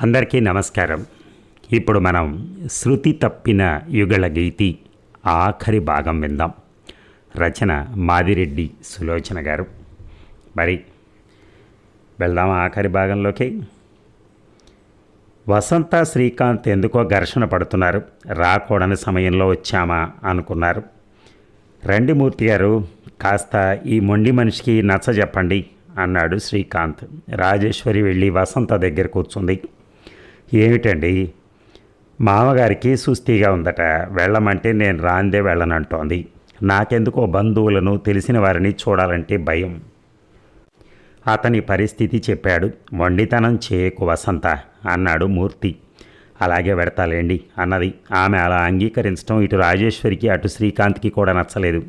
అందరికీ నమస్కారం. ఇప్పుడు మనం శృతి తప్పిన యుగళ గీతి ఆఖరి భాగం విందాం. రచన మాదిరెడ్డి సులోచన గారు. మరి వెళ్దాం ఆఖరి భాగంలోకి? వసంత శ్రీకాంత్ ఎందుకో ఘర్షణ పడుతున్నారు. రాకూడని సమయంలో వచ్చామా అనుకున్నారు. రండి మూర్తి గారు కాస్త ఈ మొండి మనిషికి నచ్చ చెప్పండి అన్నాడు శ్రీకాంత్. రాజేశ్వరి వెళ్ళి వసంత దగ్గర కూర్చుంది. ఏమిటండి? మామగారికి సుస్థిగా ఉందట. వెళ్ళమంటే నేను రాందే వెళ్ళనంటోంది. నాకెందుకో బంధువులను తెలిసిన వారిని చూడాలంటే భయం. అతని పరిస్థితి చెప్పాడు. మొండితనం చేయకు వసంత అన్నాడు మూర్తి. అలాగే పెడతాలేండి అన్నది. ఆమె అలా అంగీకరించడం ఇటు రాజేశ్వరికి అటు శ్రీకాంత్కి కూడా నచ్చలేదు.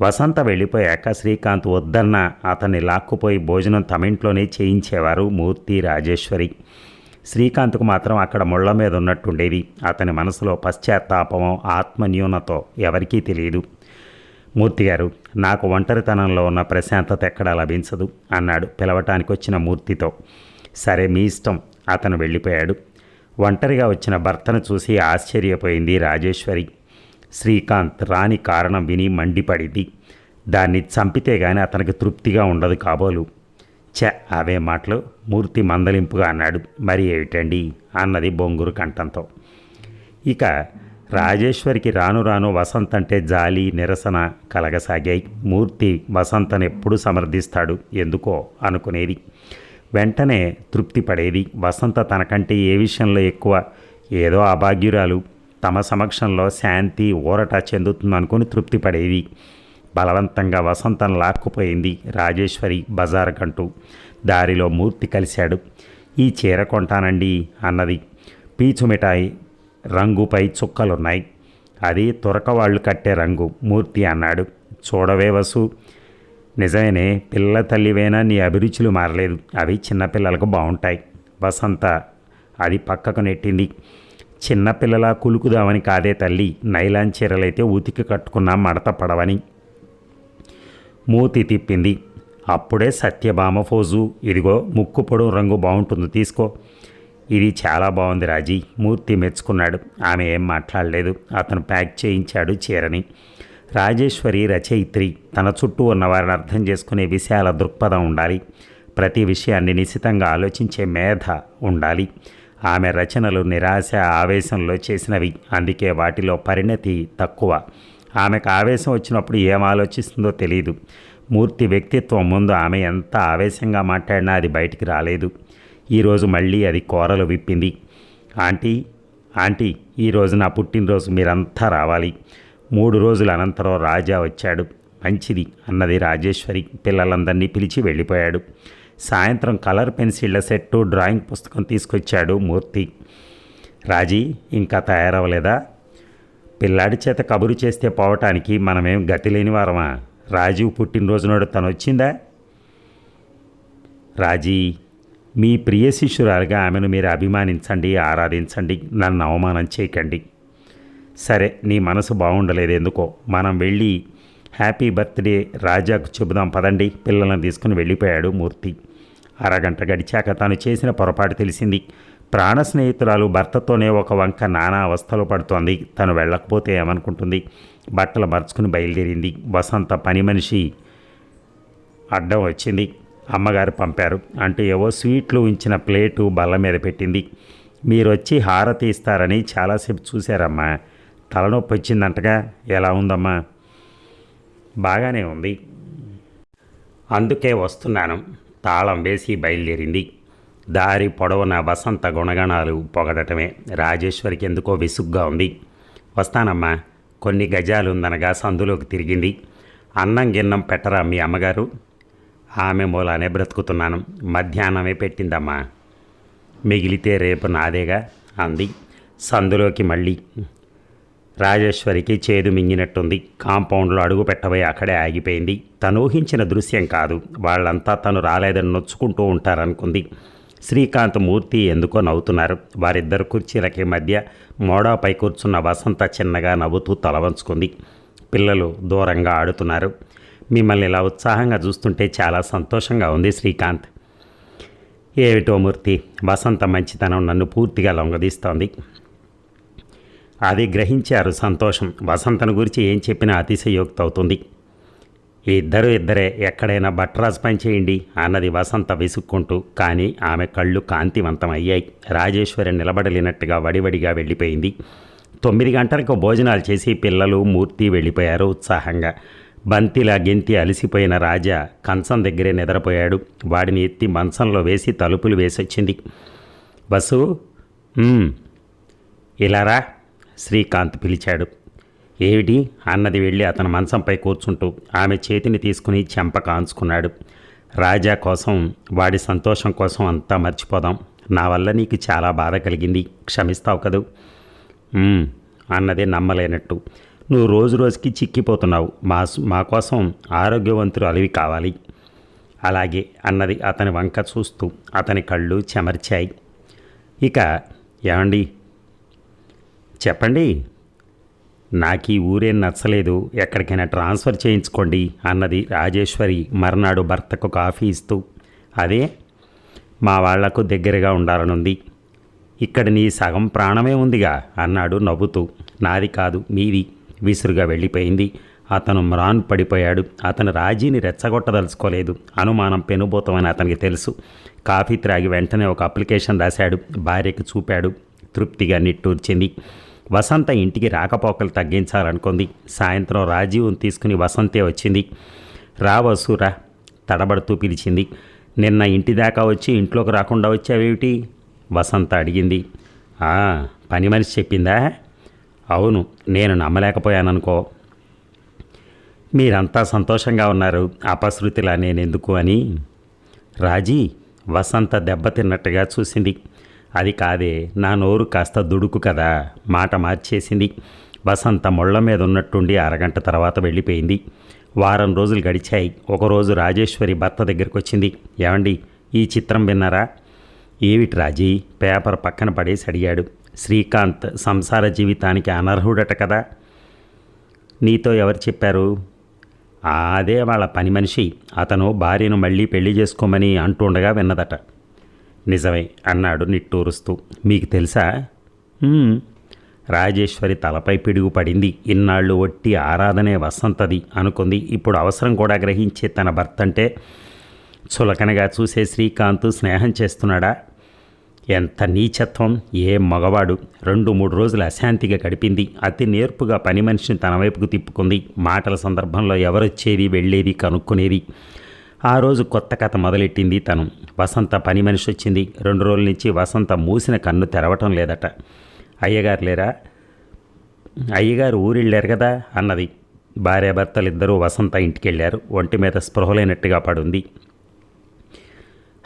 వసంత వెళ్ళిపోయాక శ్రీకాంత్ వద్దన్న. అతన్ని లాక్కుపోయి భోజనం తమింట్లోనే చేయించేవారు మూర్తి రాజేశ్వరి. శ్రీకాంత్కు మాత్రం అక్కడ ముళ్ళ మీద ఉన్నట్టుండేది అతని మనసులో పశ్చాత్తాపమో ఆత్మన్యూనతో ఎవరికీ తెలియదు. మూర్తి గారు నాకు ఒంటరితనంలో ఉన్న ప్రశాంతత ఎక్కడా లభించదు అన్నాడు పిలవటానికి వచ్చిన మూర్తితో. సరే మీ ఇష్టం అతను వెళ్ళిపోయాడు. ఒంటరిగా వచ్చిన భర్తను చూసి ఆశ్చర్యపోయింది రాజేశ్వరి. శ్రీకాంత్ రాని కారణం విని మండిపడింది. దాన్ని చంపితే గాని అతనికి తృప్తిగా ఉండదు కాబోలు. చ అవే మాటలు మూర్తి మందలింపుగా అన్నాడు. మరి ఏమిటండి? అన్నది బొంగురు కంఠంతో. ఇక రాజేశ్వరికి రాను రాను వసంత్ అంటే జాలి నిరసన కలగసాగాయి. మూర్తి వసంతను ఎప్పుడు సమర్థిస్తాడు? ఎందుకో అనుకునేది. వెంటనే తృప్తి పడేది. వసంత తనకంటే ఏ విషయంలో ఎక్కువ? ఏదో అభాగ్యురాలు. తమ సమక్షంలో శాంతి ఊరట చెందుతుందనుకుని తృప్తి పడేది. బలవంతంగా వసంతం లాక్కుపోయింది రాజేశ్వరి బజార్ కంటూ. దారిలో మూర్తి కలిశాడు. ఈ చీర కొంటానండి అన్నది. పీచు మిఠాయి రంగుపై చుక్కలున్నాయి. అది తురకవాళ్ళు కట్టే రంగు మూర్తి అన్నాడు. చూడవే వసు. నిజమేనే పిల్ల తల్లివేనా నీ అభిరుచులు మారలేదు. అవి చిన్నపిల్లలకు బాగుంటాయి వసంత అది పక్కకు నెట్టింది. చిన్నపిల్లలా కులుకుదామని కాదే తల్లి. నైలాన్ చీరలైతే ఉతికి కట్టుకున్నా మడత పడవని. మూతి తిప్పింది. అప్పుడే సత్యభామ ఫోజు ఇదిగో ముక్కు పొడవు రంగు బాగుంటుంది తీసుకో. ఇది చాలా బాగుంది రాజీ మూర్తి మెచ్చుకున్నాడు. ఆమె ఏం మాట్లాడలేదు. అతను ప్యాక్ చేయించాడు చీరని. రాజేశ్వరి రచయిత్రి తన చుట్టూ ఉన్న వారిని అర్థం చేసుకునే విషయాల దృక్పథం ఉండాలి. ప్రతి విషయాన్ని నిశితంగా ఆలోచించే మేధ ఉండాలి. ఆమె రచనలు నిరాశ ఆవేశంలో చేసినవి. అందుకే వాటిలో పరిణతి తక్కువ. ఆమెకు ఆవేశం వచ్చినప్పుడు ఏం ఆలోచిస్తుందో తెలియదు మూర్తి వ్యక్తిత్వం ముందు ఆమె ఎంత ఆవేశంగా మాట్లాడినా అది బయటికి రాలేదు. ఈరోజు మళ్ళీ అది కోరలు విప్పింది. ఆంటీ ఆంటీ ఈరోజు నా పుట్టినరోజు మీరంతా రావాలి. మూడు రోజుల అనంతరం రాజా వచ్చాడు. మంచిది అన్నది రాజేశ్వరి. పిల్లలందరినీ పిలిచి వెళ్ళిపోయాడు. సాయంత్రం కలర్ పెన్సిళ్ళ సెట్టు డ్రాయింగ్ పుస్తకం తీసుకొచ్చాడు మూర్తి. రాజీ ఇంకా తయారవ్వలేదా? పిల్లాడి చేత కబురు చేస్తే పోవటానికి మనమేం గతి లేని వారమా? రాజీవ్ పుట్టినరోజునోడు తను వచ్చిందా రాజీ మీ ప్రియ శిష్యురాలుగా ఆమెను మీరు అభిమానించండి ఆరాధించండి నన్ను అవమానం చేయకండి. సరే నీ మనసు బాగుండలేదు ఎందుకో? మనం వెళ్ళి హ్యాపీ బర్త్డే రాజాకు చెబుదాం పదండి. పిల్లలను తీసుకుని వెళ్ళిపోయాడు మూర్తి. అరగంట గడిచాక తాను చేసిన పొరపాటు తెలిసింది. ప్రాణ స్నేహితురాలు భర్తతోనే ఒక వంక నానా అవస్థలు పడుతోంది. తను వెళ్ళకపోతే ఏమనుకుంటుంది? బట్టలు మరుచుకుని బయలుదేరింది. వసంత పని మనిషి అడ్డం వచ్చింది. అమ్మగారు పంపారు. అంటూ ఏవో స్వీట్లు ఉంచిన ప్లేటు బల్ల మీద పెట్టింది. మీరు వచ్చి హారతి ఇస్తారని చాలాసేపు చూశారమ్మా. తలనొప్పి వచ్చిందంటగా. ఎలా ఉందమ్మా? బాగానే ఉంది. అందుకే వస్తున్నాను. తాళం వేసి బయలుదేరింది. దారి పొడవున వసంత గుణగణాలు పొగడటమే. రాజేశ్వరికి ఎందుకో విసుగ్గా ఉంది. వస్తానమ్మా. కొన్ని గజాలు ఉందనగా సందులోకి తిరిగింది. అన్నం గిన్నం పెట్టరా మీ అమ్మగారు? ఆమె మూలానే బ్రతుకుతున్నాను. మధ్యాహ్నమే పెట్టిందమ్మా. మిగిలితే రేపు నాదేగా? అంది. సందులోకి మళ్ళీ. రాజేశ్వరికి చేదు మింగినట్టుంది. కాంపౌండ్లో అడుగు పెట్టబోయి అక్కడే ఆగిపోయింది. తను ఊహించిన దృశ్యం కాదు. వాళ్ళంతా తను రాలేదని నొచ్చుకుంటూ ఉంటారనుకుంది. శ్రీకాంత్ మూర్తి ఎందుకో నవ్వుతున్నారు. వారిద్దరు కుర్చీలకి మధ్య మోడాపై కూర్చున్న వసంత చిన్నగా నవ్వుతూ తలవంచుకుంది పిల్లలు దూరంగా ఆడుతున్నారు. మిమ్మల్ని ఇలా ఉత్సాహంగా చూస్తుంటే చాలా సంతోషంగా ఉంది శ్రీకాంత్. ఏమిటో మూర్తి వసంత మంచితనం నన్ను పూర్తిగా లొంగదీస్తోంది. అది గ్రహించారు సంతోషం. వసంతను గురించి ఏం చెప్పినా అతిశయోక్తి అవుతుంది ఇద్దరు ఇద్దరే ఎక్కడైనా బట్రాజ్ పని చేయండి అన్నది వసంత విసుక్కుంటూ కానీ ఆమె కళ్ళు కాంతివంతం అయ్యాయి రాజేశ్వరి నిలబడలేనట్టుగా వడివడిగా వెళ్ళిపోయింది. తొమ్మిది గంటలకు భోజనాలు చేసి పిల్లలు మూర్తి వెళ్ళిపోయారు ఉత్సాహంగా. బంతిలా గెంతి అలసిపోయిన రాజా కంచం దగ్గరే నిద్రపోయాడు. వాడిని ఎత్తి మంచంలో వేసి తలుపులు వేసొచ్చింది. బస్సు ఇలారా శ్రీకాంత్ పిలిచాడు. ఏమిటి? అన్నది వెళ్ళి అతని మంచంపై కూర్చుంటూ ఆమె చేతిని తీసుకుని చెంప కాంచుకున్నాడు. రాజా కోసం వాడి సంతోషం కోసం అంతా మర్చిపోదాం. నా వల్ల నీకు చాలా బాధ కలిగింది. క్షమిస్తావు కదూ? అన్నదే అన్నది నమ్మలేనట్టు. నువ్వు రోజు రోజుకి చిక్కిపోతున్నావు. మా మా కోసం ఆరోగ్యవంతులు అలివి కావాలి. అలాగే అన్నది అతని వంక చూస్తూ అతని కళ్ళు చెమర్చాయి. ఇక ఏమండి? చెప్పండి. నాకు ఈ ఊరేం నచ్చలేదు. ఎక్కడికైనా ట్రాన్స్ఫర్ చేయించుకోండి అన్నది రాజేశ్వరి మర్నాడు భర్తకు కాఫీ ఇస్తూ. అదే మా వాళ్ళకు దగ్గరగా ఉండాలనుంది. ఇక్కడ నీ సగం ప్రాణమే ఉందిగా అన్నాడు నవ్వుతూ. నాది కాదు మీది విసురుగా వెళ్ళిపోయింది. అతను మ్రాన్ పడిపోయాడు. అతను రాజీని రెచ్చగొట్టదలుచుకోలేదు. అనుమానం పెనుభూతమని అతనికి తెలుసు. కాఫీ త్రాగి వెంటనే ఒక అప్లికేషన్ రాశాడు. భార్యకు చూపాడు. తృప్తిగా నిట్టూర్చింది. వసంత ఇంటికి రాకపోకలు తగ్గించాలనుకుంది. సాయంత్రం రాజీవ్ని తీసుకుని వసంతే వచ్చింది. రా వసూరా తడబడుతూ పిలిచింది. నిన్న ఇంటి దాకా వచ్చి ఇంట్లోకి రాకుండా వచ్చావేమిటి? వసంత అడిగింది. పని మనిషి చెప్పిందా? అవును నేను నమ్మలేకపోయాననుకో. మీరంతా సంతోషంగా ఉన్నారు అపశృతిలా నేనెందుకు అని. రాజీ వసంత దెబ్బతిన్నట్టుగా చూసింది. అది కాదే నా నోరు కాస్త దుడుకు కదా. మాట మార్చేసింది. వసంత మొళ్ళ మీద ఉన్నట్టుండి అరగంట తర్వాత వెళ్ళిపోయింది. వారం రోజులు గడిచాయి. ఒకరోజు రాజేశ్వరి భర్త దగ్గరికి వచ్చింది ఏమండి ఈ చిత్రం విన్నారా? ఏమిటి రాజీ? పేపర్ పక్కన పడేసి అడిగాడు. శ్రీకాంత్ సంసార జీవితానికి అనర్హుడట కదా. నీతో ఎవరు చెప్పారు? అదే వాళ్ళ పని మనిషి. అతను భార్యను మళ్ళీ పెళ్ళి చేసుకోమని అంటుండగా విన్నదట. నిజమే అన్నాడు నిట్టూరుస్తూ. మీకు తెలుసా? రాజేశ్వరి తలపై పిడుగు పడింది ఇన్నాళ్ళు ఒట్టి ఆరాధనే వసంతది అనుకుంది. ఇప్పుడు అవసరం కూడా గ్రహించే తన భర్త అంటే చులకనగా చూసే శ్రీకాంత్ స్నేహం చేస్తున్నాడా? ఎంత నీచత్వం ఏ మగవాడు. రెండు మూడు రోజులు అశాంతిగా గడిపింది. అతి నేర్పుగా పని మనిషిని తన వైపుకు తిప్పుకుంది. మాటల సందర్భంలో ఎవరొచ్చేది వెళ్ళేది కనుక్కునేది. ఆ రోజు కొత్త కథ మొదలెట్టింది తను. వసంత పని మనిషి వచ్చింది. రెండు రోజుల నుంచి వసంత మూసిన కన్ను తెరవటం లేదట. అయ్యగారు లేరా? అయ్యగారు ఊరెళ్ళారు కదా అన్నది. భార్యాభర్తలిద్దరూ వసంత ఇంటికెళ్ళారు. ఒంటి మీద స్పృహలేనట్టుగా పడుంది.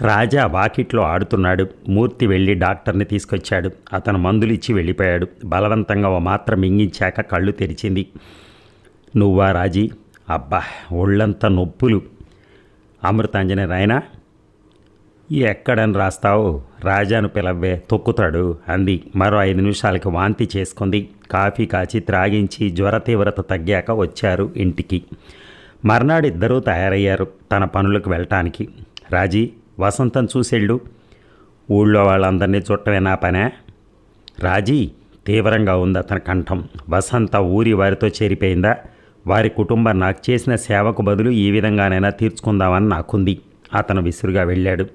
రాజా వాకిట్లో ఆడుతున్నాడు. మూర్తి వెళ్ళి డాక్టర్ని తీసుకొచ్చాడు. అతను మందులిచ్చి వెళ్ళిపోయాడు. బలవంతంగా ఓ మాత్రం మింగించాక కళ్ళు తెరిచింది. నువ్వా రాజీ? అబ్బా ఒళ్ళంతా నొప్పులు. అమృతాంజనే రాయనా? ఎక్కడని రాస్తావు? రాజాను పిలవ్వే తొక్కుతాడు అంది. మరో ఐదు నిమిషాలకి వాంతి చేసుకుంది. కాఫీ కాచి త్రాగించి జ్వర తీవ్రత తగ్గాక వచ్చారు ఇంటికి. మర్నాడు ఇద్దరూ తయారయ్యారు తన పనులకు వెళ్ళటానికి. రాజీ వసంతం చూసెళ్ళు. ఊళ్ళో వాళ్ళందరినీ చుట్టమే నా పనే? రాజీ తీవ్రంగా ఉంది అతని కంఠం. వసంత ఊరి వారితో చేరిపోయిందా? వారి కుటుంబం నాకు చేసిన సేవకు బదులు ఈ విధంగానైనా తీర్చుకుందామని నాకుంది అతను విసురుగా వెళ్ళాడు.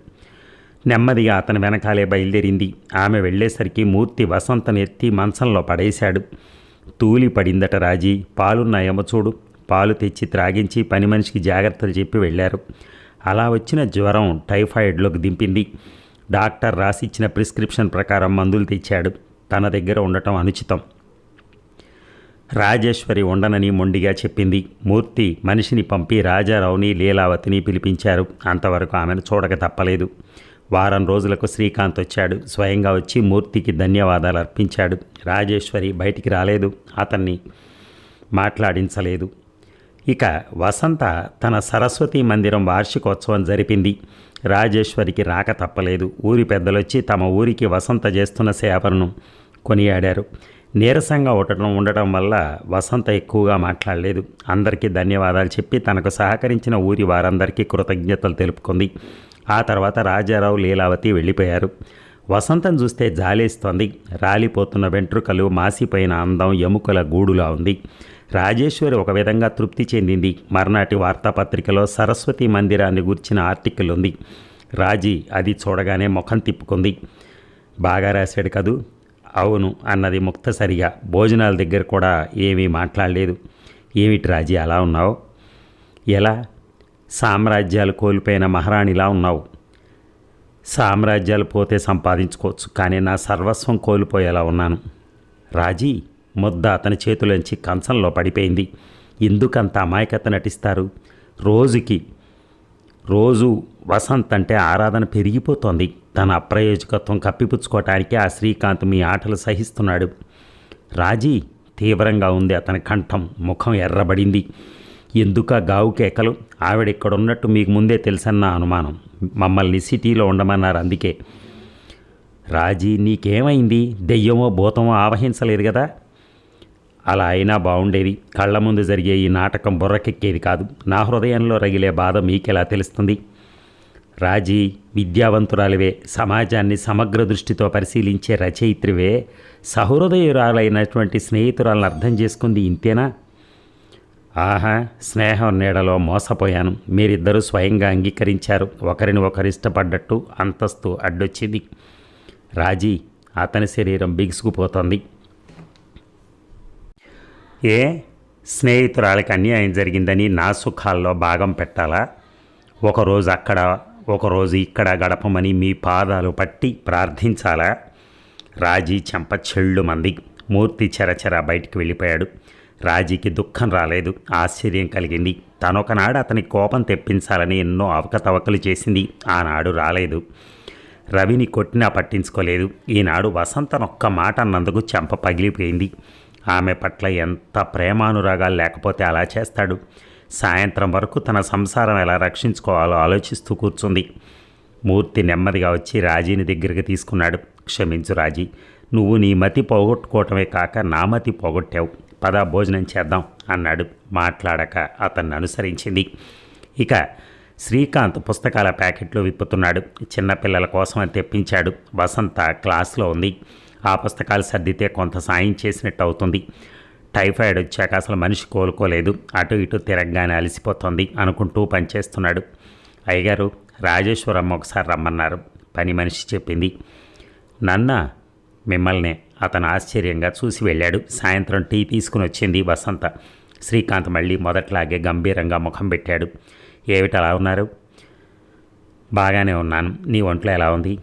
నెమ్మదిగా అతని వెనకాలే బయలుదేరింది. ఆమె వెళ్ళేసరికి మూర్తి వసంతను ఎత్తి మంచంలో పడేశాడు. తూలి పడిందట రాజీ. పాలున్న చూడు. పాలు తెచ్చి త్రాగించి పని మనిషికి జాగ్రత్తలు చెప్పి వెళ్ళారు. అలా వచ్చిన జ్వరం టైఫాయిడ్లోకి దింపింది. డాక్టర్ రాసిచ్చిన ప్రిస్క్రిప్షన్ ప్రకారం మందులు తెచ్చాడు. తన దగ్గర ఉండటం అనుచితం. రాజేశ్వరి ఉండనని మొండిగా చెప్పింది. మూర్తి మనిషిని పంపి రాజారావుని లీలావతిని పిలిపించారు. అంతవరకు ఆమెను చూడక తప్పలేదు. వారం రోజులకు శ్రీకాంత్ వచ్చాడు. స్వయంగా వచ్చి మూర్తికి ధన్యవాదాలు అర్పించాడు. రాజేశ్వరి బయటికి రాలేదు. అతన్ని మాట్లాడించలేదు. ఇక వసంత తన సరస్వతి మందిరం వార్షికోత్సవం జరిపింది. రాజేశ్వరికి రాక తప్పలేదు. ఊరి పెద్దలొచ్చి తమ ఊరికి వసంత చేస్తున్న సేవలను కొనియాడారు. నీరసంగా ఉండటం ఉండటం వల్ల వసంత ఎక్కువగా మాట్లాడలేదు. అందరికీ ధన్యవాదాలు చెప్పి తనకు సహకరించిన ఊరి వారందరికీ కృతజ్ఞతలు తెలుపుకుంది. ఆ తర్వాత రాజారావు లీలావతి వెళ్ళిపోయారు. వసంతం చూస్తే జాలేస్తోంది. రాలిపోతున్న వెంట్రుకలు మాసిపోయిన అందం ఎముకల గూడులా ఉంది. రాజేశ్వరి ఒక విధంగా తృప్తి చెందింది. మర్నాటి వార్తాపత్రికలో సరస్వతి మందిరాన్ని గుర్చిన ఆర్టికల్ ఉంది. రాజీ అది చూడగానే ముఖం తిప్పుకుంది. బాగా రాశాడు కదూ? అవును అన్నది ముక్తసరిగా. భోజనాల దగ్గర కూడా ఏమీ మాట్లాడలేదు. ఏమిటి రాజీ అలా ఉన్నావు? ఎలా? సామ్రాజ్యాలు కోల్పోయిన మహారాణిలా ఉన్నావు. సామ్రాజ్యాలు పోతే సంపాదించుకోవచ్చు కానీ నా సర్వస్వం కోల్పోయేలా ఉన్నాను. రాజీ ముద్ద అతని చేతులోంచి కంచంలో పడిపోయింది. ఎందుకంత అమాయకత నటిస్తారు? రోజుకి రోజు వసంత్ అంటే ఆరాధన పెరిగిపోతోంది. తన అప్రయోజకత్వం కప్పిపుచ్చుకోవటానికి ఆ శ్రీకాంత్ మీ ఆటలు సహిస్తున్నాడు. రాజీ తీవ్రంగా ఉంది అతని కంఠం ముఖం ఎర్రబడింది. ఎందుక గావు కేకలు? ఆవిడ ఇక్కడ ఉన్నట్టు మీకు ముందే తెలుసన్న అనుమానం. మమ్మల్ని సిటీలో ఉండమన్నారు అందుకే. రాజీ నీకేమైంది? దెయ్యమో భూతమో ఆవహించలేదు కదా అలా అయినా బాగుండేది కళ్ళ ముందు జరిగే ఈ నాటకం బుర్రకెక్కేది కాదు. నా హృదయంలో రగిలే బాధ మీకెలా తెలుస్తుంది? రాజీ విద్యావంతురాలివే సమాజాన్ని సమగ్ర దృష్టితో పరిశీలించే రచయిత్రివే సహృదయురాలైనటువంటి స్నేహితురాలను అర్థం చేసుకుంది ఇంతేనా? ఆహా స్నేహం నీడలో మోసపోయాను. మీరిద్దరూ స్వయంగా అంగీకరించారు. ఒకరిని ఒకరు ఇష్టపడ్డట్టు అంతస్తు అడ్డొచ్చింది. రాజీ అతని శరీరం బిగుసుకుపోతోంది. ఏ? స్నేహితురాలకి అన్యాయం జరిగిందని నా సుఖాల్లో భాగం పెట్టాలా? ఒకరోజు అక్కడ ఒకరోజు ఇక్కడ గడపమని మీ పాదాలు పట్టి ప్రార్థించాలా? రాజీ చెంప చెళ్ళు మంది. మూర్తి చెరచెర బయటికి వెళ్ళిపోయాడు. రాజీకి దుఃఖం రాలేదు. ఆశ్చర్యం కలిగింది. తనొకనాడు అతని కోపం తెప్పించాలని ఎన్నో అవకతవకలు చేసింది. ఆనాడు రాలేదు. రవిని కొట్టినా పట్టించుకోలేదు. ఈనాడు వసంతనొక్క మాట అన్నందుకు చెంప పగిలిపోయింది. ఆమె పట్ల ఎంత ప్రేమానురాగాలు లేకపోతే అలా చేస్తాడు. సాయంత్రం వరకు తన సంసారం ఎలా రక్షించుకోవాలో ఆలోచిస్తూ కూర్చుంది. మూర్తి నెమ్మదిగా వచ్చి రాజీని దగ్గరికి తీసుకున్నాడు. క్షమించు రాజీ. నువ్వు నీ మతి పోగొట్టుకోవటమే కాక నా మతి పోగొట్టావు. పద భోజనం చేద్దాం అన్నాడు. మాట్లాడక అతన్ని అనుసరించింది. ఇక శ్రీకాంత్ పుస్తకాల ప్యాకెట్లు విప్పుతున్నాడు. చిన్నపిల్లల కోసం అని తెప్పించాడు. వసంత క్లాస్లో ఉంది. ఆ పుస్తకాలు సర్దితే కొంత సాయం చేసినట్టు అవుతుంది టైఫాయిడ్ వచ్చాక అసలు మనిషి కోలుకోలేదు. అటు ఇటు తిరగగానే అలసిపోతుంది అనుకుంటూ పనిచేస్తున్నాడు. అయ్యగారు రాజేశ్వరమ్మ ఒకసారి రమ్మన్నారు. పని మనిషి చెప్పింది. నన్న మిమ్మల్నే అతను ఆశ్చర్యంగా చూసి వెళ్ళాడు. సాయంత్రం టీ తీసుకుని వచ్చింది వసంత. శ్రీకాంత్ మళ్ళీ మొదట్లాగే గంభీరంగా ముఖం పెట్టాడు. ఏమిటి అలా ఉన్నారు? బాగానే ఉన్నాను. నీ ఒంట్లో ఎలా ఉంది?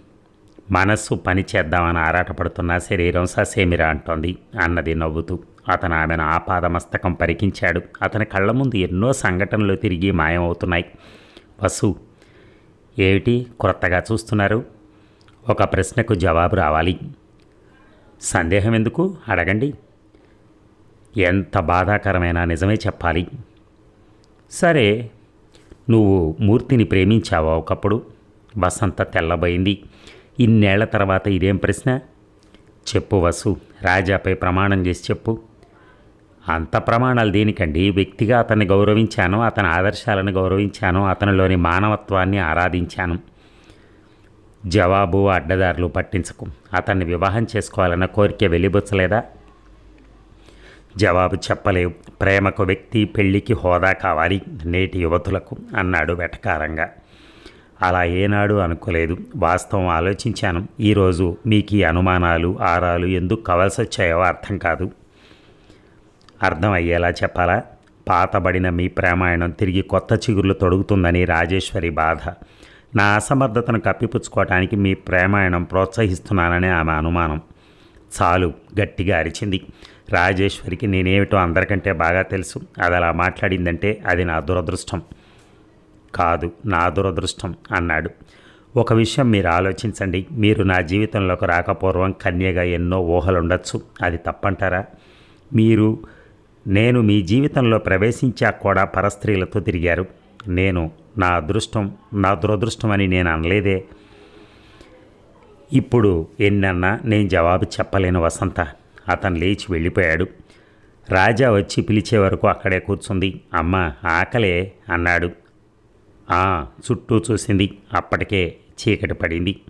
మనస్సు పని చేద్దామని ఆరాటపడుతున్న శరీరం ససేమిరా అంటోంది. అన్నది నవ్వుతూ. అతను ఆమెను ఆపాదమస్తకం పరికించాడు. అతని కళ్ళ ముందు ఎన్నో సంఘటనలు తిరిగి మాయమవుతున్నాయి. వసు ఏమిటి? కొత్తగా చూస్తున్నారు? ఒక ప్రశ్నకు జవాబు రావాలి. సందేహం ఎందుకు అడగండి. ఎంత బాధాకరమైన నిజమే చెప్పాలి. సరే నువ్వు మూర్తిని ప్రేమించావా ఒకప్పుడు? వసంత తెల్లబోయింది. ఇన్నేళ్ళ తర్వాత ఇదేం ప్రశ్న? చెప్పు వసు రాజాపై ప్రమాణం చేసి చెప్పు. అంత ప్రమాణాలు దేనికండి? వ్యక్తిగా అతన్ని గౌరవించాను అతని ఆదర్శాలను గౌరవించాను అతనిలోని మానవత్వాన్ని ఆరాధించాను. జవాబు అడ్డదారులు పట్టించకు. అతన్ని వివాహం చేసుకోవాలన్న కోరిక వెలిబుచ్చలేదా? జవాబు చెప్పలేవు. ప్రేమకు వ్యక్తి పెళ్ళికి హోదా కావాలి నేటి యువతులకు అన్నాడు వెటకారంగా. అలా ఏనాడు అనుకోలేదు. వాస్తవం ఆలోచించాను. ఈరోజు మీకు ఈ అనుమానాలు ఆరాలు ఎందుకు కావాల్సి వచ్చాయో అర్థం కాదు. అర్థం అయ్యేలా చెప్పాలా? పాతబడిన మీ ప్రేమాయణం తిరిగి కొత్త చిగుర్లు తొడుగుతుందని రాజేశ్వరి బాధ. నా అసమర్థతను కప్పిపుచ్చుకోవటానికి మీ ప్రేమాయణం ప్రోత్సహిస్తున్నానని ఆమె అనుమానం. చాలు గట్టిగా అరిచింది. రాజేశ్వరికి నేనేమిటో అందరికంటే బాగా తెలుసు. అది అలా మాట్లాడిందంటే అది నా దురదృష్టం. కాదు నా దురదృష్టం అన్నాడు. ఒక విషయం మీరు ఆలోచించండి. మీరు నా జీవితంలోకి రాకపూర్వం కన్యగా ఎన్నో ఊహలుండొచ్చు. అది తప్పంటారా? మీరు నేను మీ జీవితంలో ప్రవేశించాక కూడా పరస్త్రీలతో తిరిగారు. నేను నా అదృష్టం నా దురదృష్టం అని నేను అనలేదే. ఇప్పుడు ఎన్నన్నా నేను జవాబు చెప్పలేను వసంత. అతను లేచి వెళ్ళిపోయాడు. రాజా వచ్చి పిలిచే వరకు అక్కడే కూర్చుంది. అమ్మ ఆకలే అన్నాడు. "ఆ," చుట్టూ చూసింది. అప్పటికే చీకటి పడింది.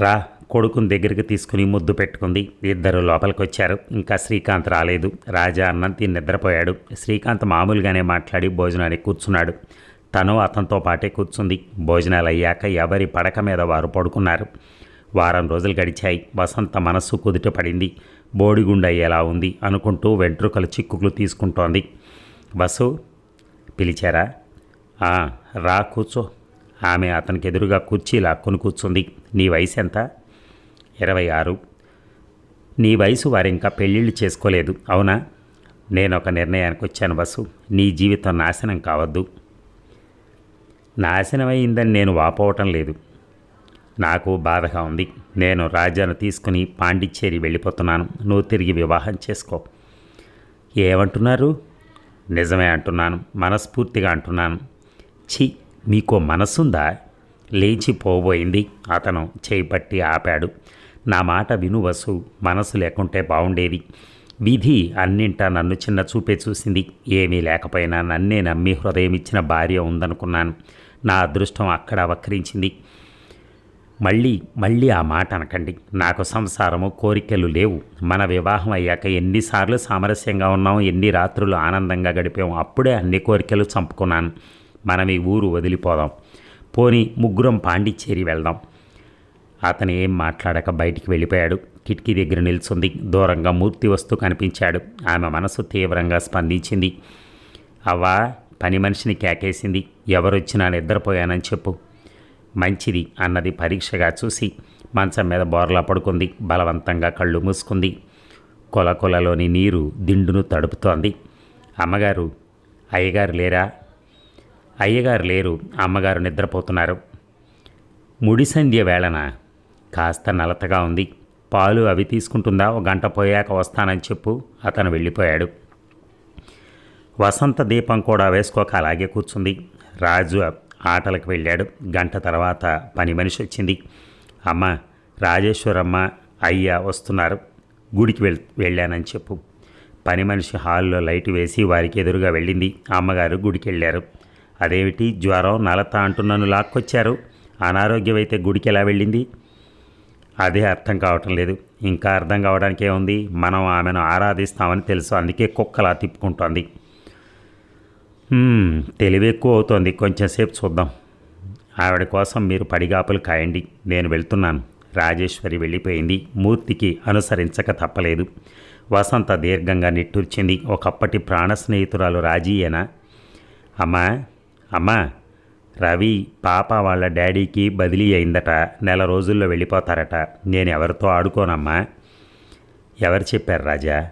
రా కొడుకుని దగ్గరికి తీసుకుని ముద్దు పెట్టుకుంది. ఇద్దరు లోపలికి వచ్చారు ఇంకా శ్రీకాంత్ రాలేదు. రాజా అన్నం తిని నిద్రపోయాడు. శ్రీకాంత్ మామూలుగానే మాట్లాడి భోజనానికి కూర్చున్నాడు. తను అతనితో పాటే కూర్చుంది. భోజనాలు అయ్యాక ఎవరి పడక మీద వారు పడుకున్నారు. వారం రోజులు గడిచాయి. వసంత మనస్సు కుదుట పడింది. బోడిగుండయ్యేలా ఉంది అనుకుంటూ వెంట్రుకలు చిక్కుకులు తీసుకుంటోంది. బస్సు పిలిచారా? రా కూర్చో. ఆమె అతనికి ఎదురుగా కుర్చీ లాక్కొని కూర్చుంది. నీ వయసు ఎంత ఇరవై ఆరు. నీ వయసు వారింకా పెళ్ళిళ్ళు చేసుకోలేదు అవునా? నేను ఒక నిర్ణయానికి వచ్చాను బస్సు. నీ జీవితం నాశనం కావద్దు. నాశనమైందని నేను వాపోవటం లేదు. నాకు బాధగా ఉంది. నేను రాజాను తీసుకుని పాండిచ్చేరి వెళ్ళిపోతున్నాను. నువ్వు తిరిగి వివాహం చేసుకో. ఏమంటున్నారు? నిజమే అంటున్నాను. మనస్ఫూర్తిగా అంటున్నాను. ఛీ మీకో మనసుందా? లేచి పోబోయింది. అతను చేయి పట్టి ఆపాడు. నా మాట విను వసు మనసు లేకుంటే బాగుండేది విధి అన్నింటా నన్ను చిన్న చూపే చూసింది. ఏమీ లేకపోయినా నన్నే నమ్మి హృదయం ఇచ్చిన భార్య ఉందనుకున్నాను. నా అదృష్టం అక్కడ వక్రించింది. మళ్ళీ మళ్ళీ ఆ మాట అనకండి. నాకు సంసారము కోరికలు లేవు. మన వివాహం అయ్యాక ఎన్నిసార్లు సామరస్యంగా ఉన్నాం ఎన్ని రాత్రులు ఆనందంగా గడిపాం అప్పుడే అన్ని కోరికలు చంపుకున్నాను. మనం ఈ ఊరు వదిలిపోదాం. పోని ముగ్గురం పాండిచ్చేరి వెళ్దాం. అతను ఏం మాట్లాడక బయటికి వెళ్ళిపోయాడు. కిటికీ దగ్గర నిల్చుంది. దూరంగా మూర్తి వస్తూ కనిపించాడు. ఆమె మనసు తీవ్రంగా స్పందించింది. అవ్వా పని మనిషిని కేకేసింది. ఎవరొచ్చినా నిద్రపోయానని చెప్పు. మంచిది అన్నది పరీక్షగా చూసి మంచం మీద బోర్లా పడుకుంది. బలవంతంగా కళ్ళు మూసుకుంది. కొలకొలలోని నీరు దిండును తడుపుతోంది. అమ్మగారు అయ్యగారు లేరా? అయ్యగారు లేరు. అమ్మగారు నిద్రపోతున్నారు. ముడి సంధ్య వేళన? కాస్త నలతగా ఉంది. పాలు అవి తీసుకుంటుందా? ఒక గంట పోయాక వస్తానని చెప్పు. అతను వెళ్ళిపోయాడు. వసంత దీపం కూడా వేసుకోక అలాగే కూర్చుంది. రాజు ఆటలకు వెళ్ళాడు. గంట తర్వాత పని మనిషి వచ్చింది. అమ్మ రాజేశ్వరమ్మ అయ్య వస్తున్నారు. గుడికి వెళ్ వెళ్ళానని చెప్పు. పని మనిషి హాల్లో లైట్ వేసి వారికి ఎదురుగా వెళ్ళింది. అమ్మగారు గుడికి వెళ్ళారు. అదేమిటి జ్వరం నలత అంటున్నాను నన్ను లాక్కొచ్చారు? అనారోగ్యమైతే గుడికి ఎలా వెళ్ళింది? అదే అర్థం కావటం లేదు. ఇంకా అర్థం కావడానికి ఏముంది? మనం ఆమెను ఆరాధిస్తామని తెలుసు. అందుకే కుక్కలా తిప్పుకుంటోంది. తెలివి ఎక్కువ అవుతోంది. కొంచెంసేపు చూద్దాం. ఆవిడ కోసం మీరు పడిగాపులు కాయండి. నేను వెళ్తున్నాను. రాజేశ్వరి వెళ్ళిపోయింది. మూర్తికి అనుసరించక తప్పలేదు. వసంత దీర్ఘంగా నిట్టూర్చింది. ఒకప్పటి ప్రాణ స్నేహితురాలు రాజీయేనా? అమ్మా అమ్మా రవి పాప వాళ్ళ డాడీకి బదిలీ అయిందట. నెల రోజుల్లో వెళ్ళిపోతారట. నేను ఎవరితో ఆడుకోనమ్మా? ఎవరు చెప్పారు రాజా?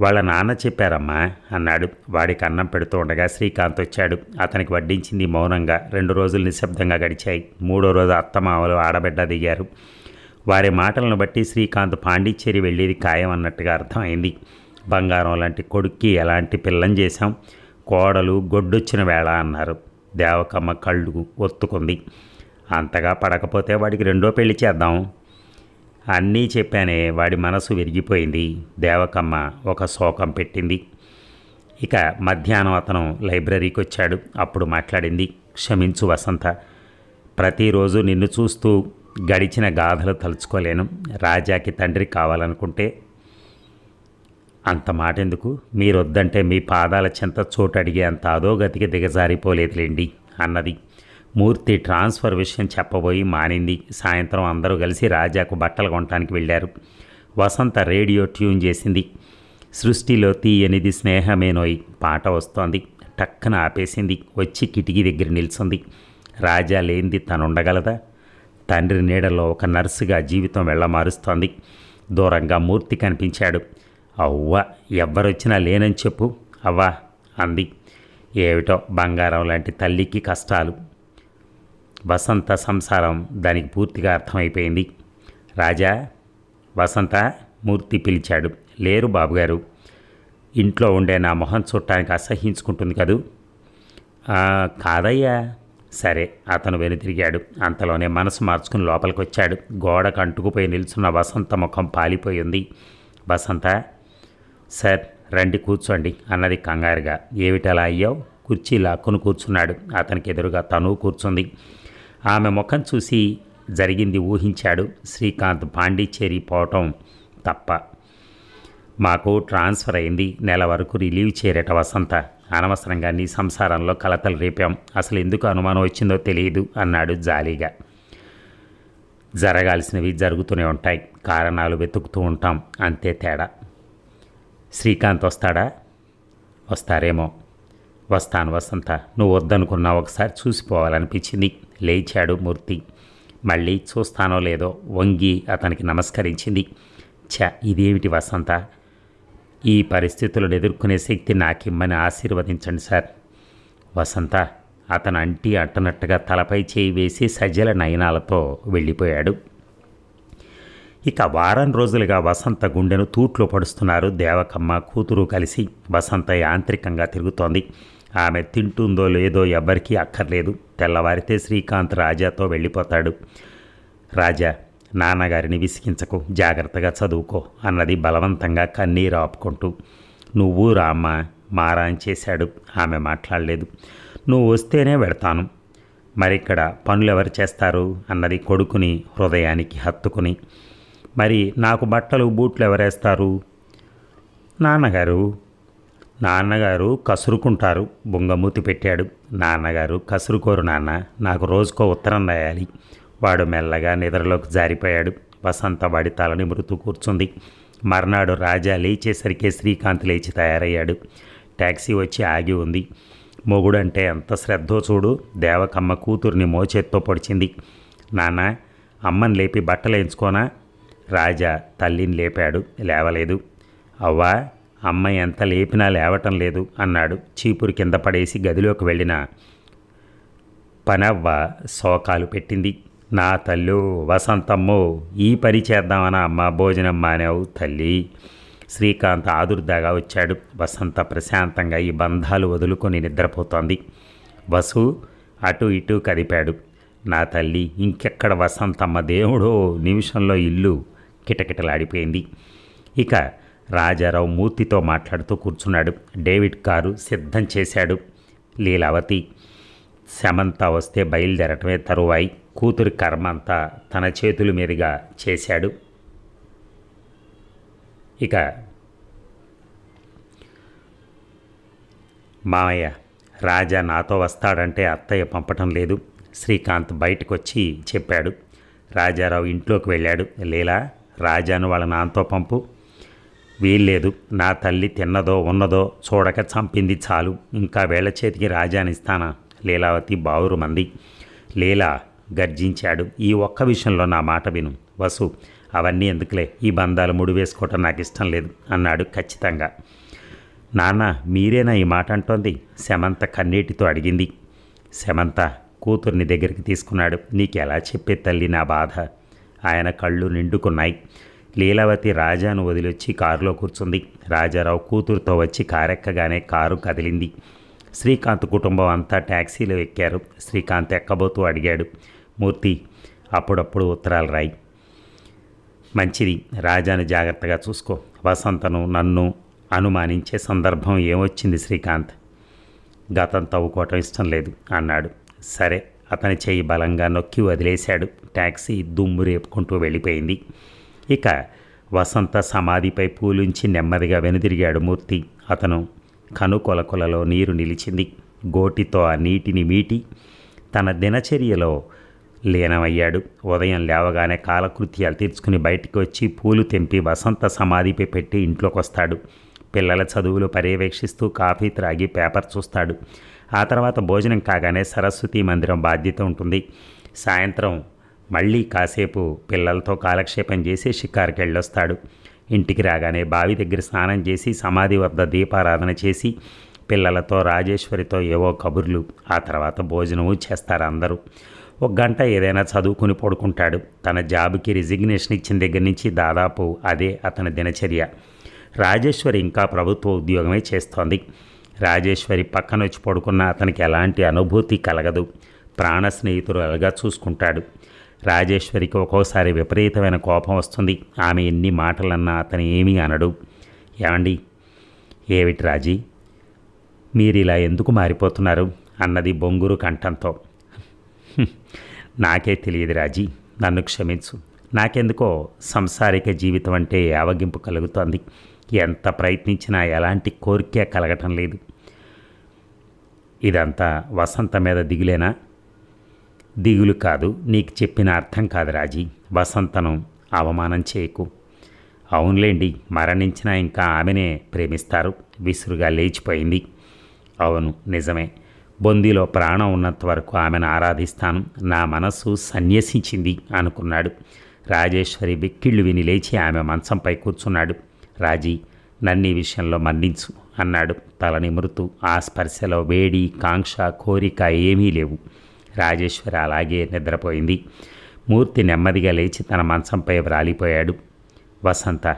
వాళ్ళ నాన్న చెప్పారమ్మా అన్నాడు. వాడికి అన్నం పెడుతూ ఉండగా శ్రీకాంత్ వచ్చాడు. అతనికి వడ్డించింది మౌనంగా. రెండు రోజులు నిశ్శబ్దంగా గడిచాయి. మూడో రోజు అత్తమామలు ఆడబిడ్డ దిగారు. వారి మాటలను బట్టి శ్రీకాంత్ పాండిచ్చేరి వెళ్ళేది ఖాయం అన్నట్టుగా అర్థమైంది. బంగారం లాంటి కొడుక్కి ఎలాంటి పిల్లం చేశాం? కోడలు గొడ్డొచ్చిన వేళ అన్నారు. దేవకమ్మ కళ్ళు ఒత్తుకుంది. అంతగా పడకపోతే వాడికి రెండో పెళ్ళి చేద్దాం. అన్నీ చెప్పానే వాడి మనసు విరిగిపోయింది. దేవకమ్మ ఒక శోకం పెట్టింది. ఇక మధ్యాహ్నం అతను లైబ్రరీకి వచ్చాడు అప్పుడు మాట్లాడింది క్షమించు వసంత ప్రతిరోజు నిన్ను చూస్తూ గడిచిన గాథలు తలుచుకోలేను. రాజాకి తండ్రి కావాలనుకుంటే అంత మాట ఎందుకు మీరొద్దంటే మీ పాదాల చెంత చోటు అడిగే అంత అధోగతికి దిగజారిపోలేదులేండి అన్నది. మూర్తి ట్రాన్స్ఫర్ విషయం చెప్పబోయి మానింది. సాయంత్రం అందరూ కలిసి రాజాకు బట్టలు కొనటానికి వెళ్ళారు. వసంత రేడియో ట్యూన్ చేసింది. సృష్టిలో తీయనిది స్నేహమేనోయ్ పాట వస్తోంది. టక్కన ఆపేసింది. వచ్చి కిటికీ దగ్గర నిల్చుంది. రాజా లేనిది తనుండగలదా? తండ్రి నీడలో ఒక నర్సుగా జీవితం వెళ్ళమారుస్తోంది. దూరంగా మూర్తి కనిపించాడు. అవ్వ ఎవ్వరొచ్చినా లేనని చెప్పు. అవ్వా అంది. ఏమిటో బంగారం లాంటి తల్లికి కష్టాలు. వసంత సంసారం దానికి పూర్తిగా అర్థమైపోయింది. రాజా వసంత మూర్తి పిలిచాడు. లేరు బాబుగారు. ఇంట్లో ఉండే నా మొహం చూడటానికి అసహించుకుంటుంది కదూ? కాదయ్యా. సరే అతను వెనుతిరిగాడు. అంతలోనే మనసు మార్చుకుని లోపలికి వచ్చాడు గోడకు అంటుకుపోయి నిల్చున్న వసంత ముఖం పాలిపోయింది. వసంత సార్ రండి కూర్చోండి అన్నది కంగారుగా. ఏమిటలా అయ్యావు? కుర్చీ లాక్కును కూర్చున్నాడు. అతనికి ఎదురుగా తను కూర్చుంది. ఆమె ముఖం చూసి జరిగింది ఊహించాడు. శ్రీకాంత్ పాండిచ్చేరి పోవటం తప్ప. మాకు ట్రాన్స్ఫర్ అయింది. నెల వరకు రిలీవ్ చేరేట వసంత. అనవసరంగా నీ సంసారంలో కలతలు రేపాం. అసలు ఎందుకు అనుమానం వచ్చిందో తెలియదు అన్నాడు జాలీగా. జరగాల్సినవి జరుగుతూనే ఉంటాయి. కారణాలు వెతుకుతూ ఉంటాం. అంతే తేడా. శ్రీకాంత్ వస్తాడా? వస్తారేమో. వస్తాను వసంత నువ్వు వద్దనుకున్నా ఒకసారి చూసిపోవాలనిపించింది. లేచాడు మూర్తి. మళ్ళీ చూస్తానో లేదో వంగి అతనికి నమస్కరించింది. ఛ ఇదేమిటి వసంత? ఈ పరిస్థితులను ఎదుర్కొనే శక్తి నాకిమ్మని ఆశీర్వదించండి సార్. వసంత అతను అంటి అంటనట్టుగా తలపై చేయి వేసి సజ్జల నయనాలతో వెళ్ళిపోయాడు. ఇక వారం రోజులుగా వసంత గుండెను తూట్లో పడుస్తున్నారు దేవకమ్మ. కూతురు కలిసి వసంత యాంత్రికంగా తిరుగుతోంది. ఆమె తింటుందో లేదో ఎవ్వరికీ అక్కర్లేదు. తెల్లవారితే శ్రీకాంత్ రాజాతో వెళ్ళిపోతాడు. రాజా నాన్నగారిని విసిగించకు. జాగ్రత్తగా చదువుకో అన్నది బలవంతంగా కన్నీరు ఆపుకుంటూ. నువ్వు రామ్మ మారాన్ చేశాడు. ఆమె మాట్లాడలేదు. నువ్వు వస్తేనే వెడతాను. మరిక్కడ పనులు ఎవరు చేస్తారు? అన్నది కొడుకుని హృదయానికి హత్తుకుని. మరి నాకు బట్టలు బూట్లు ఎవరేస్తారు? నాన్నగారు. నాన్నగారు కసురుకుంటారు బొంగమూతి పెట్టాడు. నాన్నగారు కసురుకోరు నాన్న నాకు రోజుకో ఉత్తరం రాయాలి. వాడు మెల్లగా నిద్రలోకి జారిపోయాడు. వసంత వాడి తలని మృతు కూర్చుంది. మర్నాడు రాజా లేచేసరికి శ్రీకాంత్ లేచి తయారయ్యాడు. ట్యాక్సీ వచ్చి ఆగి ఉంది. మొగుడంటే ఎంత శ్రద్ధో చూడు దేవకమ్మ కూతుర్ని మోచేత్తో పొడిచింది. నాన్న అమ్మని లేపి బట్టలు వేయించుకోనా రాజా తల్లిని లేపాడు. లేవలేదు. అవ్వా అమ్మ ఎంత లేపినా లేవటం లేదు అన్నాడు. చీపురు కింద పడేసి గదిలోకి వెళ్ళిన పనవ్వ శోకాలు పెట్టింది. నా తల్లు వసంతమ్మో ఈ పని చేద్దామని అమ్మ భోజనం మానేవు తల్లి. శ్రీకాంత్ ఆదుర్దాగా వచ్చాడు. వసంత ప్రశాంతంగా ఈ బంధాలు వదులుకొని నిద్రపోతోంది. వసు అటు ఇటు కదిపాడు. నా తల్లి ఇంకెక్కడ వసంతమ్మ దేవుడో నిమిషంలో ఇల్లు కిటకిటలాడిపోయింది. ఇక రాజారావు మూర్తితో మాట్లాడుతూ కూర్చున్నాడు. డేవిడ్ కారు సిద్ధం చేశాడు. లీలావతి శమంత వస్తే బయలుదేరటమే తరువాయి. కూతురి కర్మ అంతా తన చేతుల మీదుగా చేశాడు. ఇక మామయ్య రాజా నాతో వస్తాడంటే అత్తయ్య పంపటం లేదు. శ్రీకాంత్ బయటకు వచ్చి చెప్పాడు. రాజారావు ఇంట్లోకి వెళ్ళాడు. లీలా రాజాను వాళ్ళ నాన్నతో పంపు. వీల్లేదు నా తల్లి తిన్నదో ఉన్నదో చూడక చంపింది చాలు. ఇంకా వేళ చేతికి రాజానిస్తానా? లీలావతి బావురు మంది. లీలా గర్జించాడు. ఈ ఒక్క విషయంలో నా మాట విను. వసు అవన్నీ ఎందుకులే? ఈ బంధాలు ముడివేసుకోవటం నాకు ఇష్టం లేదు అన్నాడు ఖచ్చితంగా. నాన్న మీరేనా ఈ మాట అంటోంది? శమంత కన్నీటితో అడిగింది. శమంత కూతుర్ని దగ్గరికి తీసుకున్నాడు. నీకు ఎలా చెప్పే తల్లి నా బాధ? ఆయన కళ్ళు నిండుకున్నాయి. లీలావతి రాజాను వదిలొచ్చి కారులో కూర్చుంది. రాజారావు కూతురుతో వచ్చి కారెక్కగానే కారు కదిలింది. శ్రీకాంత్ కుటుంబం అంతా ట్యాక్సీలో ఎక్కారు. శ్రీకాంత్ ఎక్కబోతూ అడిగాడు. మూర్తి అప్పుడప్పుడు ఉత్తరాలు రాయి. మంచిది. రాజాను జాగ్రత్తగా చూసుకో. వసంతను నన్ను అనుమానించే సందర్భం ఏమొచ్చింది శ్రీకాంత్? గతం తవ్వుకోవటం ఇష్టం లేదు అన్నాడు. సరే అతని చేయి బలంగా నొక్కి వదిలేశాడు. ట్యాక్సీ దుమ్ము రేపుకుంటూ వెళ్ళిపోయింది. ఇక వసంత సమాధిపై పూలుంచి నెమ్మదిగా వెనుదిరిగాడు మూర్తి. అతను కనుకొలకొలలో నీరు నిలిచింది. గోటితో ఆ నీటిని మీటి తన దినచర్యలో లీనమయ్యాడు. ఉదయం లేవగానే కాలకృత్యాలు తీర్చుకుని బయటికి వచ్చి పూలు తెంపి వసంత సమాధిపై పెట్టి ఇంట్లోకి వస్తాడు పిల్లల చదువులు పర్యవేక్షిస్తూ కాఫీ త్రాగి పేపర్ చూస్తాడు. ఆ తర్వాత భోజనం కాగానే సరస్వతి మందిరం బాధ్యత ఉంటుంది. సాయంత్రం మళ్ళీ కాసేపు పిల్లలతో కాలక్షేపం చేసి షికార్కి వెళ్ళొస్తాడు. ఇంటికి రాగానే బావి దగ్గర స్నానం చేసి సమాధి వద్ద దీపారాధన చేసి పిల్లలతో రాజేశ్వరితో ఏవో కబుర్లు ఆ తర్వాత భోజనము చేస్తారు అందరూ. ఒక గంట ఏదైనా చదువుకుని పడుకుంటాడు. తన జాబ్కి రిజిగ్నేషన్ ఇచ్చిన దగ్గర నుంచి దాదాపు అదే అతని దినచర్య. రాజేశ్వరి ఇంకా ప్రభుత్వ ఉద్యోగమే చేస్తోంది. రాజేశ్వరి పక్కన వచ్చి పడుకున్న అతనికి ఎలాంటి అనుభూతి కలగదు. ప్రాణ స్నేహితులుగా చూసుకుంటాడు. రాజేశ్వరికి ఒక్కోసారి విపరీతమైన కోపం వస్తుంది. ఆమె ఎన్ని మాటలన్నా అతను ఏమీ అనడు. ఏమండి? ఏమిటి రాజీ? మీరు ఇలా ఎందుకు మారిపోతున్నారు? అన్నది బొంగురు కంఠంతో. నాకే తెలియదు రాజీ. నన్ను క్షమించు. నాకెందుకో సంసారిక జీవితం అంటే యావగింపు కలుగుతోంది? ఎంత ప్రయత్నించినా ఎలాంటి కోరికే కలగటం లేదు. ఇదంతా వసంత మీద దిగులేనా? దిగులు కాదు నీకు చెప్పిన అర్థం కాదు రాజీ. వసంతను అవమానం చేయకు. అవునులేండి మరణించినా ఇంకా ఆమెనే ప్రేమిస్తారు. విసురుగా లేచిపోయింది. అవును నిజమే. బొందిలో ప్రాణం ఉన్నంత వరకు ఆమెను ఆరాధిస్తాను. నా మనస్సు సన్యసించింది అనుకున్నాడు. రాజేశ్వరి వెక్కిళ్ళు విని లేచి ఆమె మంచంపై కూర్చున్నాడు. రాజీ నన్ను ఈ విషయంలో మన్నించు అన్నాడు. తల నిమురుతూ ఆ స్పర్శలో వేడి కాంక్ష కోరిక ఏమీ లేవు. రాజేశ్వరి అలాగే నిద్రపోయింది. మూర్తి నెమ్మదిగా లేచి తన మంచంపై వ్రాలిపోయాడు. వసంత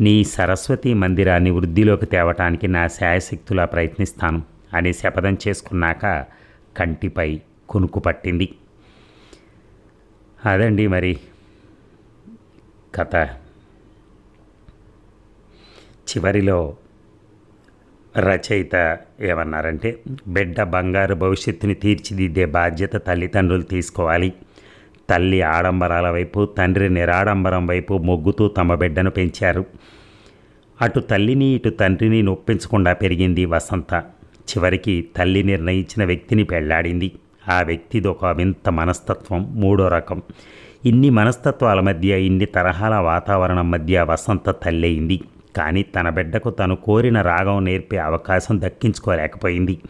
నీ సరస్వతి మందిరాన్ని వృద్ధిలోకి తేవటానికి నా శాయశక్తులా ప్రయత్నిస్తాను అని శపథం చేసుకున్నాక కంటిపై కునుకు పట్టింది. అదండి మరి కథ. చివరిలో రచయిత ఏమన్నారంటే బిడ్డ బంగారు భవిష్యత్తుని తీర్చిదిద్దే బాధ్యత తల్లిదండ్రులు తీసుకోవాలి. తల్లి ఆడంబరాల వైపు తండ్రి నిరాడంబరం వైపు మొగ్గుతూ తమ బిడ్డను పెంచారు. అటు తల్లిని ఇటు తండ్రిని నొప్పించకుండా పెరిగింది వసంత. చివరికి తల్లి నిర్ణయించిన వ్యక్తిని పెళ్ళాడింది. ఆ వ్యక్తిది ఒక వింత మనస్తత్వం మూడో రకం. ఇన్ని మనస్తత్వాల మధ్య ఇన్ని తరహాల వాతావరణం మధ్య వసంత తల్లయింది. కానీ తన బిడ్డకు తను కోరిన రాగం నేర్పే అవకాశం దక్కించుకోలేకపోయింది.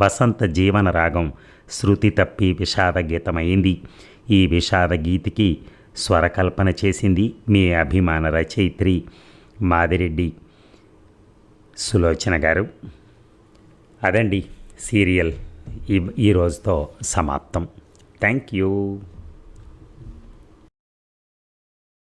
వసంత జీవన రాగం శృతి తప్పి విషాద గీతమైంది ఈ విషాద గీతికి స్వరకల్పన చేసింది మీ అభిమాన రచయిత్రి మాదిరెడ్డి సులోచన గారు. అదండి సీరియల్ ఈ ఈ రోజుతో సమాప్తం. Thank you.